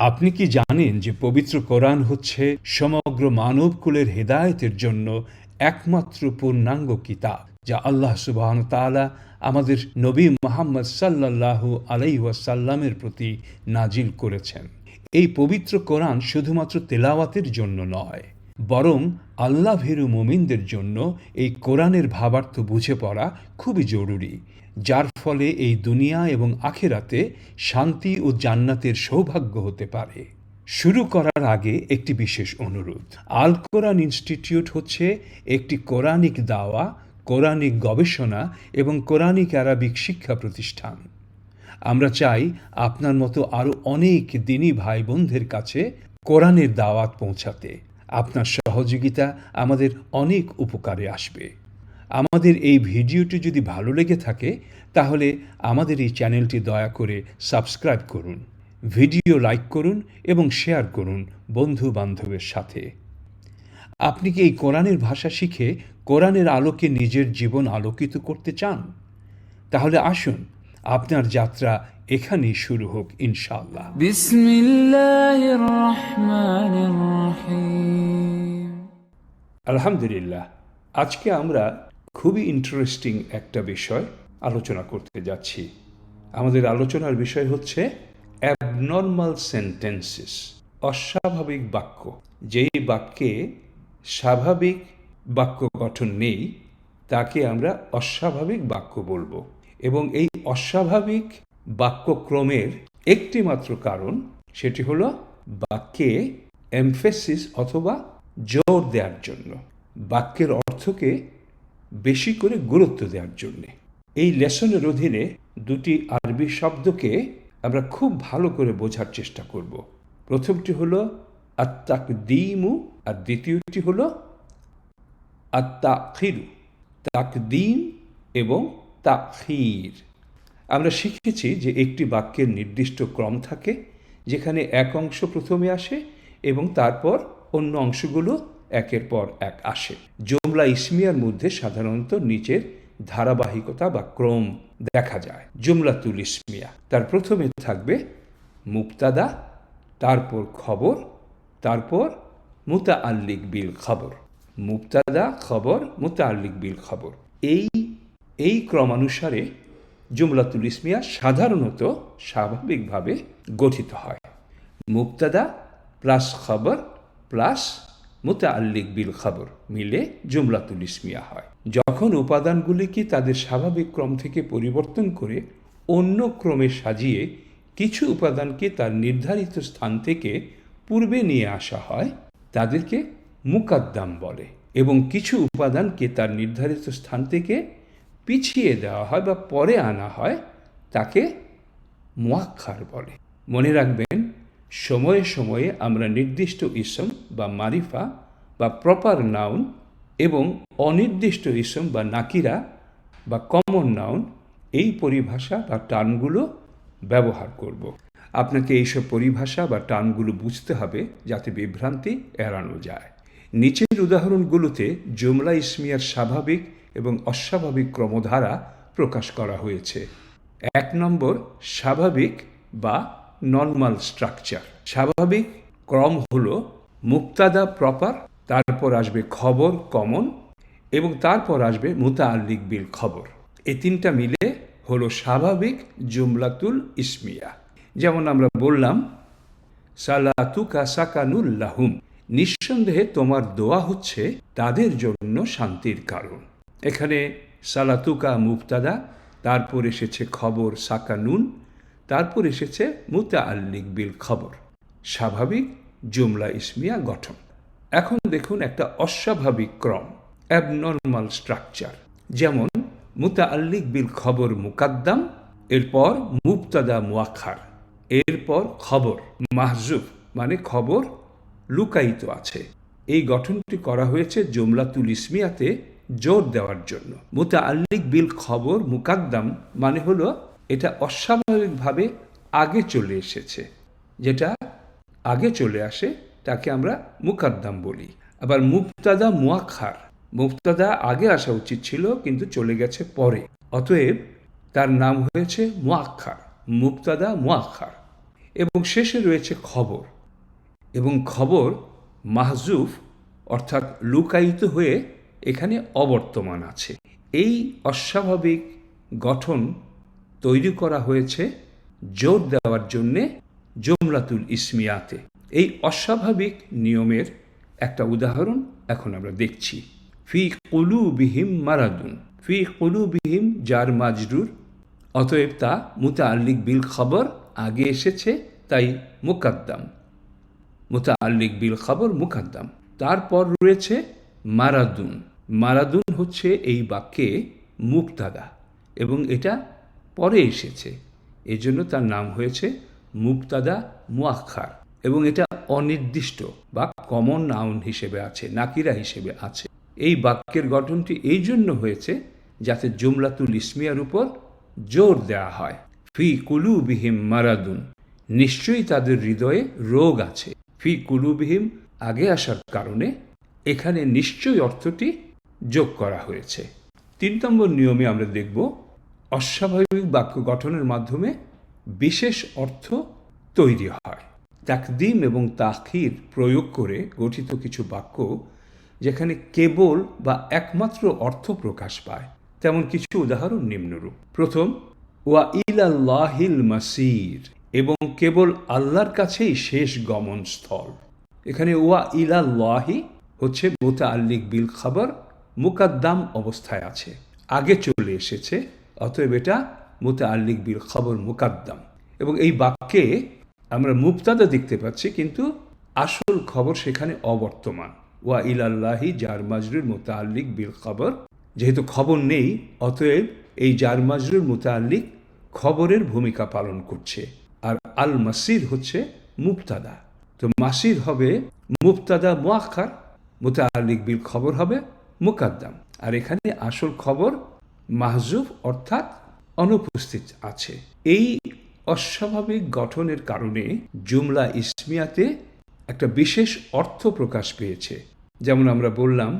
আপনি কি জানেন যে পবিত্র কোরআন হচ্ছে সমগ্র মানবকুলের হেদায়েতের জন্য একমাত্র পূর্ণাঙ্গ কিতাব, যা আল্লাহ সুবাহ তাআলা আমাদের নবী মোহাম্মদ সাল্লাল্লাহু আলাইহি ওয়াসাল্লামের প্রতি নাজিল করেছেন। এই পবিত্র কোরআন শুধুমাত্র তেলাওয়াতের জন্য নয়, বরং আল্লাহ ভেরু মোমিনদের জন্য এই কোরআনের ভাবার্থ বুঝে পড়া খুবই জরুরি। যার ফলে এই দুনিয়া এবং আখেরাতে শান্তি ও জান্নাতের সৌভাগ্য হতে পারে। শুরু করার আগে একটি বিশেষ অনুরোধ। আল কোরআন ইনস্টিটিউট হচ্ছে একটি কোরআনিক দাওয়া, কোরআনিক গবেষণা এবং কোরআনিক আরবিক শিক্ষা প্রতিষ্ঠান। আমরা চাই আপনার মতো আরও অনেক দিনী ভাই বোনদের কাছে কোরআনের দাওয়াত পৌঁছাতে। আপনার সহযোগিতা আমাদের অনেক উপকারে আসবে। আমাদের এই ভিডিওটি যদি ভালো লেগে থাকে তাহলে আমাদের এই চ্যানেলটি দয়া করে সাবস্ক্রাইব করুন ভিডিও লাইক করুন এবং শেয়ার করুন বন্ধু বান্ধবের সাথে। আপনি কি এই কোরআনের ভাষা শিখে কোরআনের আলোকে নিজের জীবন আলোকিত করতে চান? তাহলে আসুন আপনার যাত্রা এখানেই শুরু হোক ইনশাল্লাহ আলহামদুলিল্লাহ আজকে আমরা খুবই ইন্টারেস্টিং একটা বিষয় আলোচনা করতে যাচ্ছি। আমাদের আলোচনার বিষয় হচ্ছে অ্যাবনর্মাল সেন্টেন্সেস অস্বাভাবিক বাক্য। যেই বাক্যে স্বাভাবিক বাক্য গঠন নেই, তাকে আমরা অস্বাভাবিক বাক্য বলব। এবং এই অস্বাভাবিক বাক্যক্রমের একটি মাত্র কারণ সেটি হলো বাক্যে এমফেসিস অথবা জোর দেওয়ার জন্য। বাক্যের অর্থকে বেশি করে গুরুত্ব দেওয়ার জন্যে। এই লেসনের অধীনে দুটি আরবি শব্দকে আমরা খুব ভালো করে বোঝার চেষ্টা করব। প্রথমটি হলো আত্মাক দিমু আর দ্বিতীয়টি হলো আত্মাখিরু তাকদিম এবং তাখির আমরা শিখেছি যে একটি বাক্যের নির্দিষ্ট ক্রম থাকে, যেখানে এক অংশ প্রথমে আসে এবং তারপর অন্য অংশগুলো একের পর এক আসে। জমলা ইসমিয়ার মধ্যে সাধারণত নিচের ধারাবাহিকতা বা ক্রম দেখা যায়। জুমলাতুল ইসমিয়া। তার প্রথমে থাকবে মুক্তাদা তারপর খবর, তারপর মুতা আল্লিক বিল খবর। মুক্তাদা খবর মুতা আল্লিক বিল খবর। এই এই ক্রমানুসারে জুমলাতুল ইসমিয়া সাধারণত স্বাভাবিকভাবে গঠিত হয়। মুক্তাদা প্লাস খবর প্লাস মুতা আল্লিক বিল খবর মিলে জুমলাতুল ইসমিয়া হয়। যখন উপাদানগুলিকে তাদের স্বাভাবিক ক্রম থেকে পরিবর্তন করে অন্য ক্রমে সাজিয়ে কিছু উপাদানকে তার নির্ধারিত স্থান থেকে পূর্বে নিয়ে আসা হয়, তাদেরকে মুকাদ্দাম বলে এবং কিছু উপাদানকে তার নির্ধারিত স্থান থেকে পিছিয়ে দেওয়া হয় বা পরে আনা হয়, তাকে মোয়াক্ষার বলে। মনে রাখবেন সময়ে সময়ে আমরা নির্দিষ্ট ইসম বা মারিফা বা প্রপার নাউন এবং অনির্দিষ্ট ইসম বা নাকিরা বা কমন নাউন এই পরিভাষা বা টার্মগুলো ব্যবহার করব। আপনাকে এইসব পরিভাষা বা টার্মগুলো বুঝতে হবে যাতে বিভ্রান্তি এড়ানো যায়। নিচের উদাহরণগুলোতে জুমলা ইসমিয়ার স্বাভাবিক এবং অস্বাভাবিক ক্রমধারা প্রকাশ করা হয়েছে। এক নম্বর, স্বাভাবিক বা নর্মাল স্ট্রাকচার স্বাভাবিক ক্রম হলো মুক্তাদা প্রপার তারপর আসবে খবর কমন এবং তারপর আসবে মুতা আল্লিক বিল খবর। এই তিনটা মিলে হলো স্বাভাবিক জুমলাতুল ইসমিয়া। যেমন আমরা বললাম, সালাতুকা সাকানুল্লাহুম নিঃসন্দেহে তোমার দোয়া হচ্ছে তাদের জন্য শান্তির কারণ। এখানে সালাতুকা মুফতাদা তারপর এসেছে খবর সাকানুন তারপর এসেছে মুতা আল্লিক বিল খবর। স্বাভাবিক জুমলা ইসমিয়া গঠন। এখন দেখুন একটা অস্বাভাবিক ক্রম অ্যাবনর্মাল স্ট্রাকচার যেমন মুতা আল্লিক বিল খবর মুকাদ্দাম, এরপর মুক্তাদা মুয়াক্ষার এরপর খবর মাহজুব মানে খবর লুকায়িত আছে। এই গঠনটি করা হয়েছে জুমলাতুল ইসমিয়াতে জোর দেওয়ার জন্য। মুতা আল্লিক বিল খবর মুকাদ্দাম মানে হলো এটা অস্বাভাবিকভাবে আগে চলে এসেছে। যেটা আগে চলে আসে, তাকে আমরা মুকাদ্দাম বলি। আবার মুক্তাদা মুয়াক্ষার মুক্তাদা আগে আসা উচিত ছিল, কিন্তু চলে গেছে পরে। অতএব তার নাম হয়েছে মুয়াক্ষার মুক্তাদা মুয়াক্ষার এবং শেষে রয়েছে খবর। এবং খবর মাহজুফ, অর্থাৎ লুকায়িত হয়ে এখানে অবর্তমান আছে। এই অস্বাভাবিক গঠন তৈরি করা হয়েছে জোর দেওয়ার জন্যে জমলাতুল ইসমিয়াতে। এই অস্বাভাবিক নিয়মের একটা উদাহরণ এখন আমরা দেখছি। ফি কুলু বিহিম মারাদুন। ফি কুলু বিহিম যার মাজরুর। অতএব তা মুতাআল্লিক বিল খবর আগে এসেছে, তাই মুকাদ্দাম। মুতাআল্লিক বিল খবর মুকাদ্দাম। তারপর রয়েছে মারাদুন। মারাদুন হচ্ছে এই বাক্যে মুক্তাদা এবং এটা পরে এসেছে। এজন্য তার নাম হয়েছে মুক্তাদা মুয়াক্ষার এবং এটা অনির্দিষ্ট বা কমন নাউন হিসেবে আছে, নাকিরা হিসেবে আছে। এই বাক্যের গঠনটি এই জন্য হয়েছে যাতে জুমলাতুল ইসমিয়ার উপর জোর দেওয়া হয়। ফি কুলুবিহিম মারাদুন, নিশ্চয়ই তাদের হৃদয়ে রোগ আছে। ফি কুলুবিহিম, আগে আসার কারণে এখানে নিশ্চয়ই অর্থটি যোগ করা হয়েছে। তিন নম্বর নিয়মে আমরা দেখব অস্বাভাবিক বাক্য গঠনের মাধ্যমে বিশেষ অর্থ তৈরি হয়। তাকদিম এবং তাখির প্রয়োগ করে গঠিত কিছু বাক্য যেখানে কেবল বা একমাত্র অর্থ প্রকাশ পায়। তেমন কিছু উদাহরণ নিম্নরূপ। প্রথম, ওয়া ইলাল্লাহিল মাসির এবং কেবল আল্লাহর কাছেই শেষ গমন স্থল এখানে ওয়া ইলাল্লাহি হচ্ছে মোতা আল্লিক বিল খাবার, মুকাদ্দাম অবস্থায় আছে। আগে চলে এসেছে অতএব এটা মোতা আল্লিক বিল খবর মুকাদ্দাম। এবং এই বাক্যে আমরা মুক্তাদা দেখতে পাচ্ছি, কিন্তু আসল খবর সেখানে অবর্তমান। ওয়া ইলাল্লাহি জার মাজরুর মোতাল্লিক বিল খবর। যেহেতু খবর নেই, অতএব এই জার মাজরুর মোতাল্লিক খবরের ভূমিকা পালন করছে। আর আল মাসির হচ্ছে মুক্তাদা তো মাসির হবে মুক্তাদা মুআখার মোতাল্লিক বিল খবর হবে মুকাদ্দাম। আর এখানে আসল খবর মাহজুব অর্থাৎ অনুপস্থিত আছে। এই অস্বাভাবিক গঠনের কারণে জুমলা ইসমিয়াতে একটা বিশেষ অর্থ প্রকাশ পেয়েছে। যেমন আমরা বললাম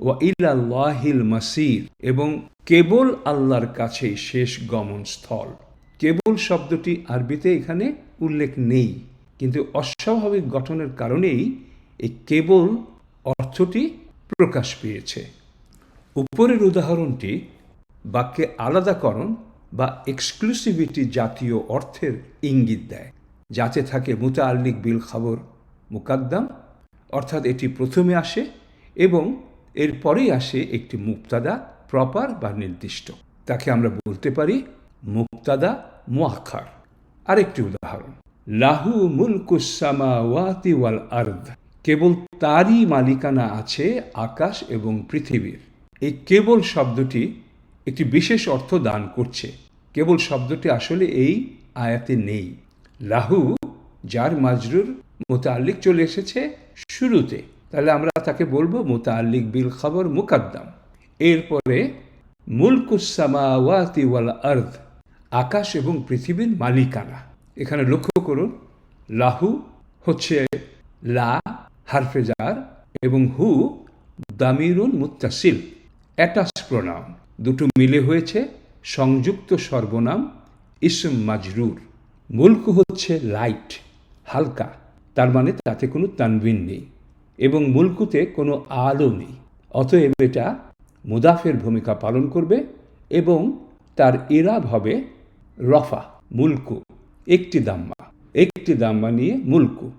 ও ইলাল্লাহিল মাসির এবং কেবল আল্লাহর কাছেই শেষ গমন স্থল কেবল শব্দটি আরবিতে এখানে উল্লেখ নেই, কিন্তু অস্বাভাবিক গঠনের কারণেই এই কেবল অর্থটি প্রকাশ পেয়েছে। উপরের উদাহরণটি বাক্যে আলাদাকরণ বা এক্সক্লুসিভিটি জাতীয় অর্থের ইঙ্গিত দেয়। যাতে থাকে মুতা আল্লিক বিল খবর মুকাদ্দাম, অর্থাৎ এটি প্রথমে আসে এবং এরপরেই আসে একটি মুক্তাদা প্রপার বা নির্দিষ্ট। তাকে আমরা বলতে পারি মুক্তাদা মুয়াক্ষার আরেকটি উদাহরণ, লাহু মুলকুসামা ওয়াতি ওয়াল আর্দ। কেবল তারই মালিকানা আছে আকাশ এবং পৃথিবীর। এই কেবল শব্দটি একটি বিশেষ অর্থ দান করছে। কেবল শব্দটি আসলে এই আয়াতে নেই। লাহু, যার মাজরুর মোতাল্লিক চলে এসেছে শুরুতে। তাহলে আমরা তাকে বলব মোতাল্লিক বিল খবর মুকাদ্দাম। এরপরে মুলকুসামাওয়াতি ওয়াল আর্দ, আকাশ এবং পৃথিবীর মালিকানা। এখানে লক্ষ্য করুন, লাহু হচ্ছে লা হারফেজার এবং হু দামিরুন মুত্তাসিল অ্যাটাস প্রোনাউন। দুটো মিলে হয়েছে সংযুক্ত সর্বনাম ইসম মাজরুর। মুলকু হচ্ছে লাইট হালকা। তার মানে তাতে কোনো তানবিন নেই এবং মুলকুতে কোনো আলো নেই। অতএব এটা মুদাফের ভূমিকা পালন করবে এবং তার ইরাব হবে রফা, মুলকু, একটি দাম্মা। একটি দাম্মা নিয়ে মুলকু।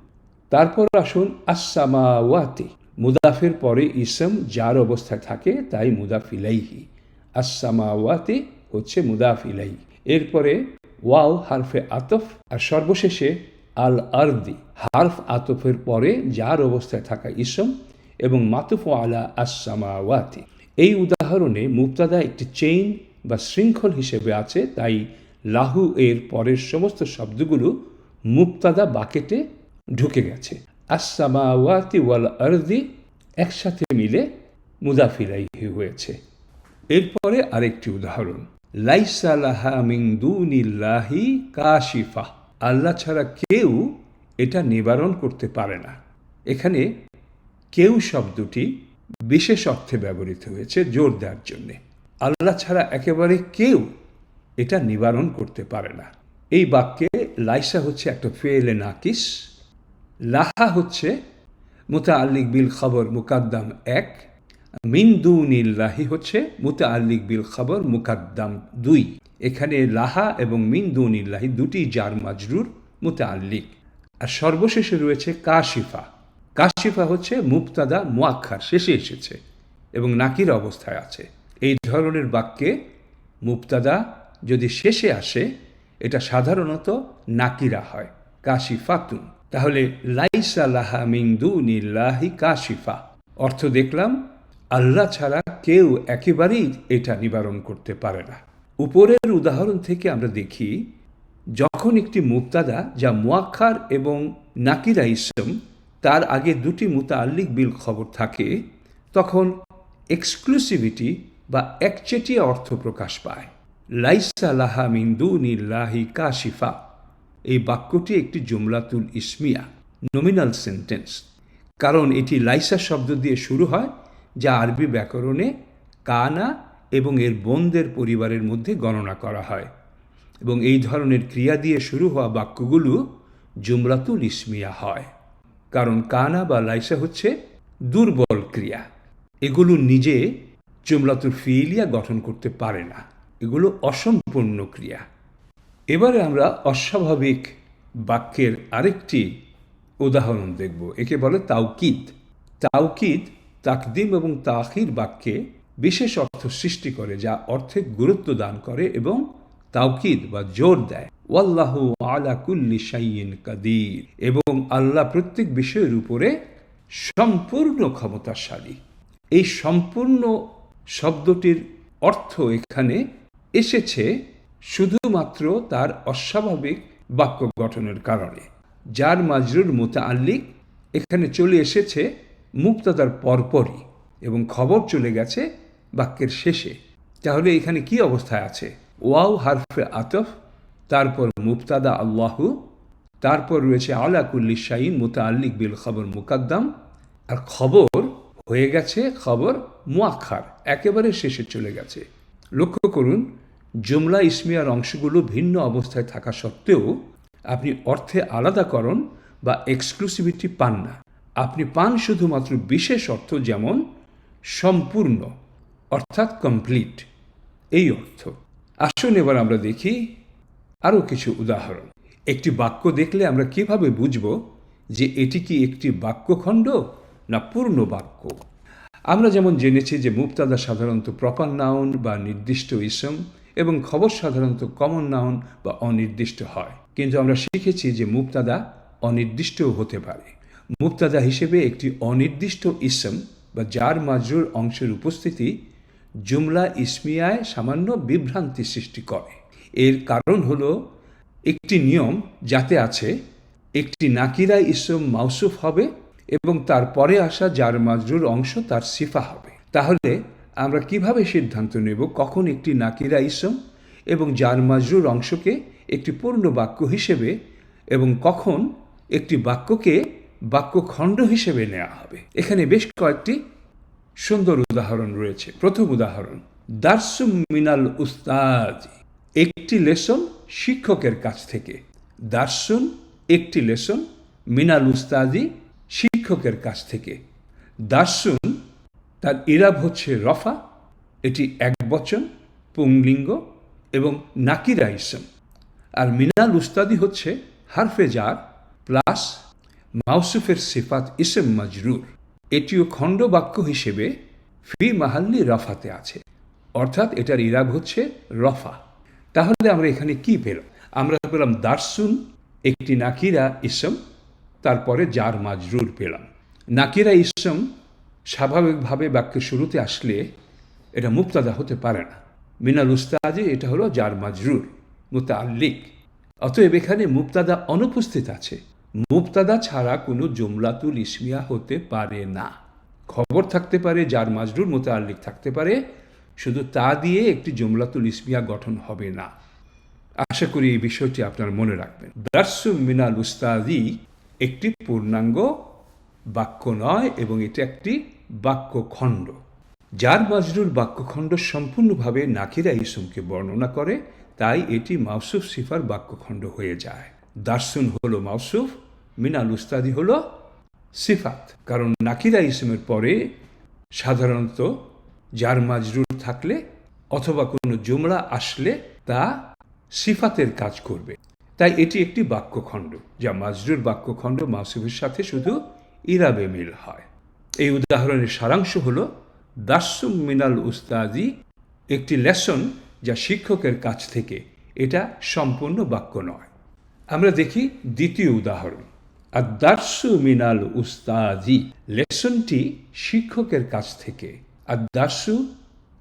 তারপর আসুন আসামাওয়াতি মুদাফের পরে ইসম যার অবস্থায় থাকে তাই মুদাফিলাইহি আসামাওয়াতি হচ্ছে মুদাফিলাই এরপরে ওয়াও হারফে আতফ আর সর্বশেষে আল আরদি হারফ আতফের পরে যার অবস্থায় থাকা ইসম এবং মাতুফ আলা আসামাওয়াতি এই উদাহরণে মুক্তাদা একটি চেইন বা শৃঙ্খল হিসেবে আছে, তাই লাহু এর পরের সমস্ত শব্দগুলো মুক্তাদা বাকেটে ঢুকে গেছে। আসামাওয়াতি ওয়াল আরদি একসাথে মিলে মুদাফিলাইহি হয়েছে। এরপরে আরেকটি উদাহরণ। লাইসালাহা কাশিফা। আল্লাহ ছাড়া কেউ এটা নিবারণ করতে পারে না। এখানে কেউ শব্দটি বিশেষ অর্থে ব্যবহৃত হয়েছে জোর দেওয়ার জন্যে। আল্লাহ ছাড়া একেবারে কেউ এটা নিবারণ করতে পারে না। এই বাক্যে লাইসা হচ্ছে একটা ফেলে নাকিস, লাহা হচ্ছে মোতা আল্লিক বিল খবর মুকাদ্দাম এক মিন দুনিল্লাহি হচ্ছে মুতা আল্লিক বিল খবর মুকাদ্দাম দুই। এখানে লাহা এবং মিন দুনিল্লাহি দুটি জার মাজরুর মুতা আল্লিক আর সর্বশেষে রয়েছে কাশিফা। কাশিফা হচ্ছে মুক্তাদা মোয়াক্ষার শেষে এসেছে এবং নাকির অবস্থায় আছে। এই ধরনের বাক্যে মুক্তাদা যদি শেষে আসে, এটা সাধারণত নাকিরা হয়, কাশিফাতুন। তাহলে লাইসা লাহা মিন্দু দুনিল্লাহি কাশিফা। অর্থ দেখলাম আল্লাহ ছাড়া কেউ একেবারেই এটা নিবারণ করতে পারে না। উপরের উদাহরণ থেকে আমরা দেখি, যখন একটি মুক্তাদা যা মোয়াক্ষার এবং নাকিরা ইসম তার আগে দুটি মুতা আল্লিক বিল খবর থাকে, তখন এক্সক্লুসিভিটি বা একচেটিয়া অর্থ প্রকাশ পায়। লাইসা লাহা মিন্দুনিল্লাহি কাশিফা। এই বাক্যটি একটি জুমলাতুল ইসমিয়া নমিনাল সেন্টেন্স কারণ এটি লাইসা শব্দ দিয়ে শুরু হয় যা আরবি ব্যাকরণে কানা এবং এর বোনদের পরিবারের মধ্যে গণনা করা হয়। এবং এই ধরনের ক্রিয়া দিয়ে শুরু হওয়া বাক্যগুলো জুমলাতুল ইসমিয়া হয়। কারণ কানা বা লাইসা হচ্ছে দুর্বল ক্রিয়া। এগুলো নিজে জুমলাতুল ফিলিয়া গঠন করতে পারে না। এগুলো অসম্পূর্ণ ক্রিয়া। এবারে আমরা অস্বাভাবিক বাক্যের আরেকটি উদাহরণ দেখব। একে বলে তাওকিদ। তাওকিদ তাকদিম এবং তাখির বাক্যে বিশেষ অর্থ সৃষ্টি করে, যা অর্থে গুরুত্ব দান করে এবং তাওকিদ বা জোর দেয়। ওয়াল্লাহু আলা কুল্লি কাদির। এবং আল্লাহ প্রত্যেক বিষয়ের উপরে সম্পূর্ণ ক্ষমতাশালী। এই সম্পূর্ণ শব্দটির অর্থ এখানে এসেছে শুধুমাত্র তার অস্বাভাবিক বাক্য গঠনের কারণে। যার মাজরুর মোতাআল্লিক এখানে চলে এসেছে মুক্তাদার পরপরই এবং খবর চলে গেছে বাক্যের শেষে। তাহলে এখানে কি অবস্থায় আছে? ওয়াও হারফে আতফ, তারপর মুক্তাদা আল্লাহু, তারপর রয়েছে আলাকুল্লি শাইন মোতাআল্লিক বিল খবর মুকাদ্দাম। আর খবর হয়ে গেছে, খবর মুয়াক্ষার একেবারে শেষে চলে গেছে। লক্ষ্য করুন, জুমলা ইসমিয়ার অংশগুলো ভিন্ন অবস্থায় থাকা সত্ত্বেও আপনি অর্থে আলাদাকরণ বা এক্সক্লুসিভিটি পান না। আপনি পান শুধুমাত্র বিশেষ অর্থ যেমন সম্পূর্ণ, অর্থাৎ কমপ্লিট এই অর্থ। আসুন এবার আমরা দেখি আরও কিছু উদাহরণ। একটি বাক্য দেখলে আমরা কীভাবে বুঝব যে এটি কি একটি বাক্যখণ্ড না পূর্ণ বাক্য? আমরা যেমন জেনেছি যে মুক্তাদা সাধারণত প্রপার নাউন বা নির্দিষ্ট ইসম এবং খবর সাধারণত কমন নাউন বা অনির্দিষ্ট হয়। কিন্তু আমরা শিখেছি যে মুক্তাদা অনির্দিষ্টও হতে পারে। মুক্তাদা হিসেবে একটি অনির্দিষ্ট ইসম বা যার মাজরুর অংশের উপস্থিতি জুমলা ইসমিয়ায় সামান্য বিভ্রান্তি সৃষ্টি করে। এর কারণ হল একটি নিয়ম যাতে আছে, একটি নাকিরা ইসম মাউসুফ হবে এবং তারপরে আসা যার মাজরুর অংশ তার সিফা হবে। তাহলে আমরা কীভাবে সিদ্ধান্ত নেব কখন একটি নাকিরা ইসম এবং যার মাজরুর অংশকে একটি পূর্ণ বাক্য হিসেবে এবং কখন একটি বাক্যকে বাক্যখণ্ড হিসেবে নেওয়া হবে। এখানে বেশ কয়েকটি সুন্দর উদাহরণ রয়েছে। প্রথম উদাহরণ, দার্সুম মিনাল উস্তাদ। একটি লেসন শিক্ষকের কাছ থেকে। দার্সুন একটি লেসন মিনাল উস্তাদি শিক্ষকের কাছ থেকে। দার্সুন তার ইরাব হচ্ছে রফা, এটি এক বচন, পুংলিঙ্গ এবং নাকিরা ইসম আর মিনাল উস্তাদি হচ্ছে হারফে জার প্লাস মাউসুফের সিফাত ইসম মাজরুর। এটিও খণ্ড বাক্য হিসেবে ফি মাহাল্লি রফাতে আছে। অর্থাৎ এটার ইরাব হচ্ছে রফা। তাহলে আমরা এখানে কি পেলাম? আমরা পেলাম দার্সুন, একটি নাকিরা ইসম, তারপরে যার মাজরুর পেলাম। নাকিরা ইসম স্বাভাবিকভাবে বাক্যের শুরুতে আসলে এটা মুক্তাদা হতে পারে না। মিনাল উস্তাদে এটা হলো যার মাজরুর মুতাল্লিক অতএব এখানে মুক্তাদা অনুপস্থিত আছে। মুক্তাদা ছাড়া কোনো জুমলাতুল ইসমিয়া হতে পারে না। খবর থাকতে পারে, যার মাজরুর মতো মোতাল্লিক থাকতে পারে, শুধু তা দিয়ে একটি জুমলাতুল ইসমিয়া গঠন হবে না। আশা করি এই বিষয়টি আপনার মনে রাখবেন। দার্সু মিনাল উস্তাদি একটি পূর্ণাঙ্গ বাক্য নয় এবং এটা একটি বাক্যখণ্ড। যার মাজরুর বাক্যখণ্ড সম্পূর্ণভাবে নাকিরা ইসুমকে বর্ণনা করে, তাই এটি মাউসুফ সিফার বাক্যখণ্ড হয়ে যায়। দার্সুন হলো মাউসুফ মিনাল উস্তাদি হল সিফাত। কারণ নাকিরা ইসমের পরে সাধারণত যার মাজরুর থাকলে অথবা কোনো জুমলা আসলে তা সিফাতের কাজ করবে। তাই এটি একটি বাক্যখণ্ড, যা মাজরুর বাক্যখণ্ড মাসুফের সাথে শুধু ইরাবে মিল হয়। এই উদাহরণের সারাংশ হল দাসুম মিনাল উস্তাদি একটি লেসন যা শিক্ষকের কাছ থেকে। এটা সম্পূর্ণ বাক্য নয়। আমরা দেখি দ্বিতীয় উদাহরণ। আর দার্সু মিনাল উস্তাদি। লেসনটি শিক্ষকের কাছ থেকে। আর দার্সু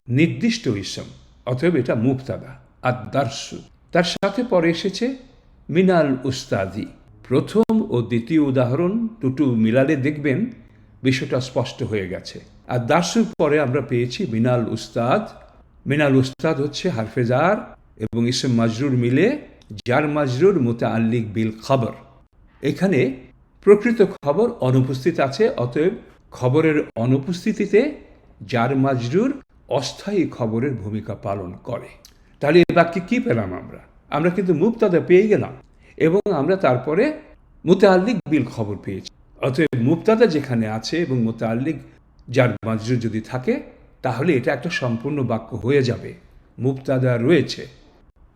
নির্দিষ্ট ইসম, অতএব এটা মুক্তাদা আর দার্সু তার সাথে পরে এসেছে মিনাল উস্তাদি। প্রথম ও দ্বিতীয় উদাহরণ দুটো মিলালে দেখবেন বিষয়টা স্পষ্ট হয়ে গেছে। আর দার্সুর পরে আমরা পেয়েছি মিনাল উস্তাদ। মিনাল উস্তাদ হচ্ছে হারফেজার এবং ইসম মাজরুর মিলে যার মাজরুর মোতা আল্লিক বিল খবর। এখানে প্রকৃত খবর অনুপস্থিত আছে, অতএব খবরের অনুপস্থিতিতে যার মাজরুর অস্থায়ী খবরের ভূমিকা পালন করে। তাহলে এ বাক্যে কি পেলাম আমরা? আমরা কিন্তু মুক্তাদা পেয়ে গেলাম এবং আমরা তারপরে মুতাল্লিক বিল খবর পেয়েছি। অতএব মুক্তাদা যেখানে আছে এবং মুতাল্লিক যার মাজরুর যদি থাকে, তাহলে এটা একটা সম্পূর্ণ বাক্য হয়ে যাবে। মুক্তাদা রয়েছে।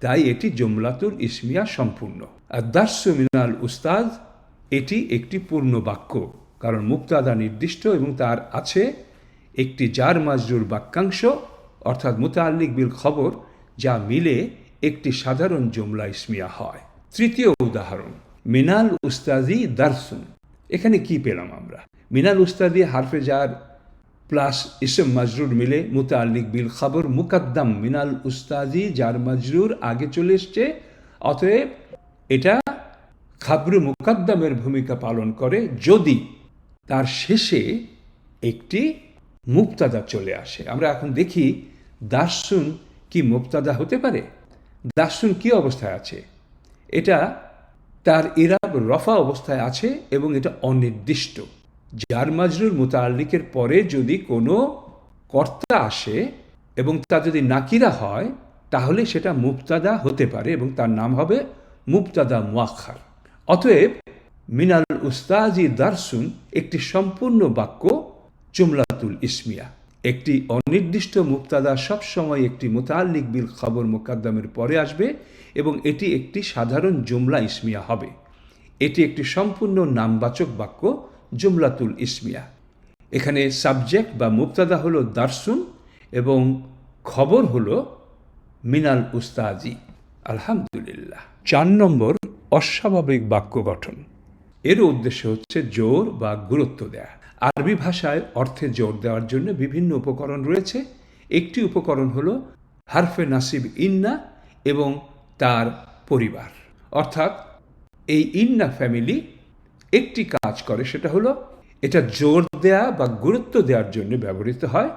তাই এটি জমলাতুল ইসমিয়া সম্পূর্ণ। আর দার্সু মিনাল উস্তাদ এটি একটি পূর্ণ বাক্য, কারণ মুক্তাদা নির্দিষ্ট এবং তার আছে একটি জার মাজরুর বাক্যাংশ, অর্থাৎ মুতাল্লিক বিল খবর, যা মিলে একটি সাধারণ জমলা ইসমিয়া হয়। তৃতীয় উদাহরণ, মিনাল উস্তাদি দার্সুন। এখানে কি পেলাম আমরা? মিনাল উস্তাদি হারফে জার প্লাস ইসম মাজরুর মিলে মুতাল্লিক বিল খবর মুকাদ্দাম, মিনাল উস্তাদি যার মাজরুর আগে চলে এসছে, অতএব এটা খাবরু মুকাদ্দামের ভূমিকা পালন করে যদি তার শেষে একটি মুক্তাদা চলে আসে। আমরা এখন দেখি দার্সুন কি মুক্তাদা হতে পারে? দাসুন কি অবস্থায় আছে? এটা তার ইরাব রফা অবস্থায় আছে এবং এটা অনির্দিষ্ট। যার মাজরুর মুতাল্লিকের পরে যদি কোনো কর্তা আসে এবং তা যদি নাকিরা হয়, তাহলে সেটা মুক্তাদা হতে পারে এবং তার নাম হবে মুক্তাদা মুয়াক্ষার অতএব মিনাল উস্তাজি দারসুন একটি সম্পূর্ণ বাক্য, জুমলাতুল ইসমিয়া। একটি অনির্দিষ্ট মুক্তাদা সবসময় একটি মোতাল্লিক বিল খবর মোকাদ্দমের পরে আসবে এবং এটি একটি সাধারণ জুমলা ইসমিয়া হবে। এটি একটি সম্পূর্ণ নামবাচক বাক্য, জুমলাতুল ইসমিয়া। এখানে সাবজেক্ট বা মুক্তাদা হলো দার্সুন এবং খবর হলো মিনাল উস্তাজি। আলহামদুলিল্লাহ। চার নম্বর অস্বাভাবিক বাক্য গঠন। এর উদ্দেশ্য হচ্ছে জোর বা গুরুত্ব দেয়া। আরবি ভাষায় অর্থে জোর দেওয়ার জন্য বিভিন্ন উপকরণ রয়েছে। একটি উপকরণ হলো হারফে নাসিব ইন্না এবং তার পরিবার। অর্থাৎ এই ইন্না ফ্যামিলি একটি কাজ করে, সেটা হলো এটা জোর দেয়া বা গুরুত্ব দেওয়ার জন্য ব্যবহৃত হয়,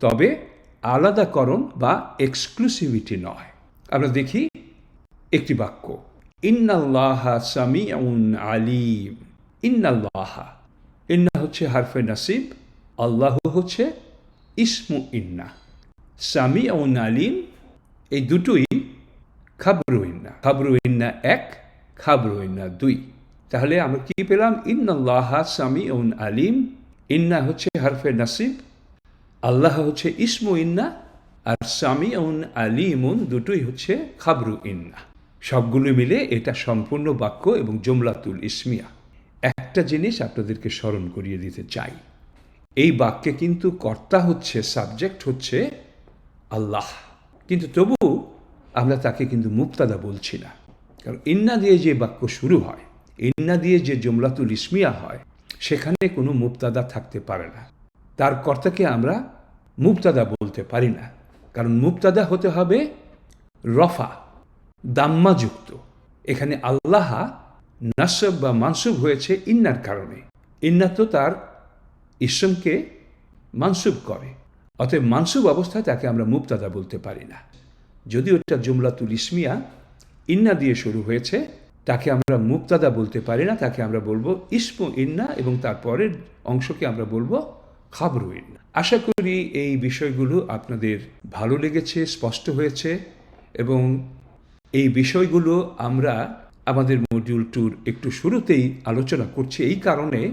তবে আলাদাকরণ বা এক্সক্লুসিভিটি নয়। আমরা দেখি একটি বাক্য। ইন্নাল্লাহা সামিউন আলিম ইন্নাল্লাহা ইন্না হচ্ছে হারফে নাসিব, আল্লাহ হচ্ছে ইসমু ইন্না। সামিউন আলিম এই দুটোই খাবরু ইন্না। খাবরু ইন্না এক, খাবরু ইন্না দুই। তাহলে আমরা কি পেলাম? ইন্নাল্লাহা সামিউন আলিম ইন্না হচ্ছে হারফে নাসিব, আল্লাহ হচ্ছে ইসমু ইন্না, আর সামিউন আলিমুন দুটোই হচ্ছে খাবরু ইন্না। সবগুলো মিলে এটা সম্পূর্ণ বাক্য এবং জমলাতুল ইসমিয়া। একটা জিনিস আপনাদেরকে স্মরণ করিয়ে দিতে চাই। এই বাক্যে কিন্তু কর্তা হচ্ছে, সাবজেক্ট হচ্ছে আল্লাহ। কিন্তু তবু আমরা তাকে কিন্তু মুক্তাদা বলছি না। কারণ ইন্না দিয়ে যে বাক্য শুরু হয়, ইন্না দিয়ে যে জমলাতুল ইসমিয়া হয়, সেখানে কোনো মুক্তাদা থাকতে পারে না। তার কর্তাকে আমরা মুক্তাদা বলতে পারি না। কারণ মুক্তাদা হতে হবে রফা। দাম্মাযুক্ত। এখানে আল্লাহ নাসব বা মানসুব হয়েছে ইন্নার কারণে। ইন্না তো তার ইসমকে মানসুব করে। অতএব মানসুব অবস্থায় তাকে আমরা মুক্তাদা বলতে পারি না। যদিও এটা জুমলাতুল ইসমিয়া, ইন্না দিয়ে শুরু হয়েছে, তাকে আমরা মুক্তাদা বলতে পারি না, তাকে আমরা বলব ইসমু ইন্না এবং তারপরের অংশকে আমরা বলব খাবরু ইন্না। আশা করি এই বিষয়গুলো আপনাদের ভালো লেগেছে, স্পষ্ট হয়েছে এবং এই বিষয়গুলো আমরা আমাদের মডিউল টুর একটু শুরুতেই আলোচনা করছি। এই কারণে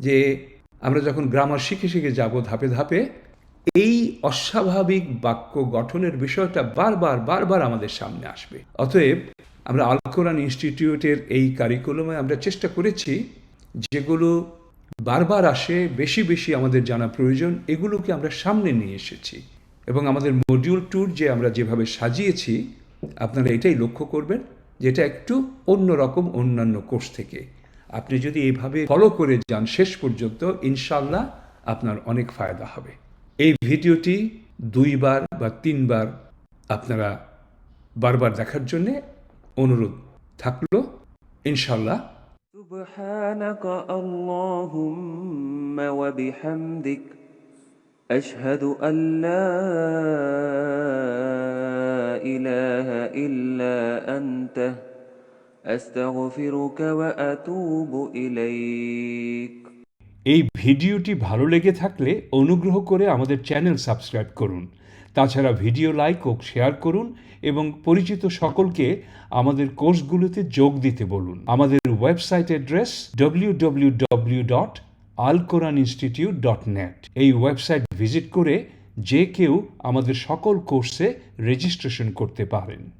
যে আমরা যখন গ্রামার শিখে শিখে যাব ধাপে ধাপে, এই অস্বাভাবিক বাক্য গঠনের বিষয়টা বারবার বারবার আমাদের সামনে আসবে। অতএব আমরা আল কোরআন ইনস্টিটিউটের এই কারিকুলামে আমরা চেষ্টা করেছি যেগুলো বারবার আসে, বেশি বেশি আমাদের জানা প্রয়োজন, এগুলোকে আমরা সামনে নিয়ে এসেছি। এবং আমাদের মডিউল ট্যুর যে আমরা যেভাবে সাজিয়েছি আপনারা এটাই লক্ষ্য করবেন যেটা একটু অন্যরকম অন্যান্য কোর্স থেকে আপনি যদি এইভাবে ফলো করে যান শেষ পর্যন্ত ইনশাল্লাহ আপনার অনেক ফায়দা হবে এই ভিডিওটি দুইবার বা তিনবার আপনারা বারবার দেখার জন্যে অনুরোধ থাকলো ইনশাল্লাহ سبحانك اللهم وبحمدك أشهد أن لا إله إلا أنت أستغفرك وأتوب إليك এই ভিডিওটি ভালো লেগে থাকলে অনুগ্রহ করে আমাদের চ্যানেল সাবস্ক্রাইব করুন তাছাড়া ভিডিও লাইক ও শেয়ার করুন এবং পরিচিত সকলকে আমাদের কোর্সগুলোতে যোগ দিতে বলুন আমাদের website address W W W dot Al Quran institute dot net এই ওয়েবসাইট ভিজিট করে যে কেউ আমাদের সকল কোর্সে রেজিস্ট্রেশন করতে পারেন।